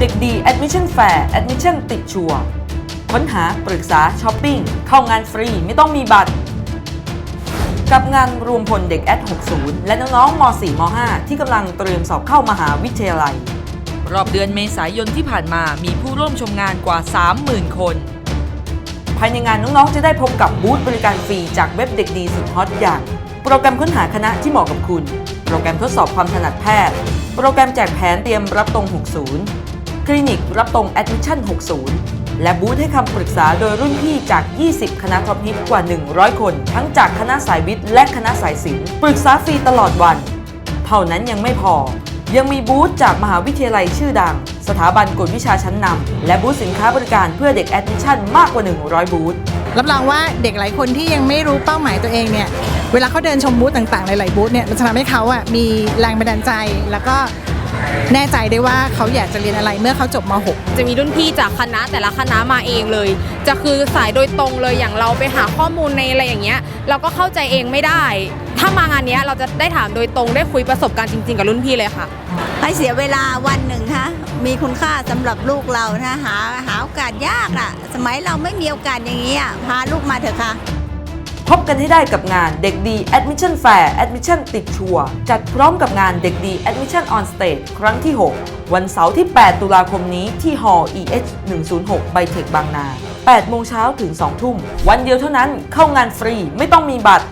เด็กดี Admission Fair Admission ติดชัวร์ค้นหาปรึกษาช้อปปิ้ง เข้างานฟรีไม่ต้องมีบัตร กับงานรวมพลเด็กแอด60 และน้องๆม .4 ม .5 ที่กำลังเตรียมสอบเข้ามหาวิทยาลัย รอบเดือนเมษายนที่ผ่านมามีผู้ร่วมชมงานกว่า 30,000 คน ภายในงานน้องๆ จะได้พบกับบูธบริการฟรีจากเว็บเด็กดีสุดฮอตอย่าง โปรแกรมค้นหาคณะที่เหมาะกับคุณ โปรแกรมทดสอบความถนัดแพทย์ โปรแกรมแจกแผนเตรียมรับตรง 60 คลินิกรับตรง Admission 60 และบูธให้คำปรึกษาโดยรุ่นพี่จาก 20 คณะท็อปฮิตกว่า 100 คน ทั้งจากคณะสายวิทย์และคณะสายศิลป์ปรึกษาฟรีตลอดวัน เท่านั้นยังไม่พอ ยังมีบูธจากมหาวิทยาลัยชื่อดัง สถาบันกวดวิชาชั้นนำและบูธสินค้าบริการเพื่อเด็กแอดมิชชั่นมากกว่า 100 บูธรับรองว่าเด็กหลายคนที่ยังไม่รู้เป้าหมายตัวเองเนี่ย เวลาเขาเดินชมบูธต่างๆ หลาย ๆ บูธเนี่ยมันจะทำให้เขาอะมีแรงบันดาลใจแล้วก็แน่ใจได้ว่าเขาอยากจะเรียนอะไรเมื่อเขาจบม .6 จะมีรุ่นพี่จากคณะแต่ละคณะมาเองเลย จะคือสายโดยตรงเลยอย่างเราไปหาข้อมูลในอะไรอย่างเงี้ย เราก็เข้าใจเองไม่ได้ ถ้ามางานเนี้ยเราจะได้ถามโดยตรงได้คุยประสบการณ์จริง ๆ กับรุ่นพี่เลยค่ะให้เสียเวลาวันหนึ่งคะมีคุณค่าสำหรับลูกเรานะหาหาโอกาสยากอะสมัยเราไม่มีโอกาสอย่างนี้อะพาลูกมาเถอะค่ะ พบกันให้ได้กับงานเด็กดี Admission Fair Admission ติดชัวร์จัดพร้อมกับงานเด็กดี Admission on Stage ครั้งที่ 6 วันเสาร์ที่ 8 ตุลาคมนี้ที่ Hall EH 106ไบเทคบางนา 8 โมงเช้าถึง 2 ทุ่ม วันเดียวเท่านั้นเข้างานฟรีไม่ต้องมีบัตร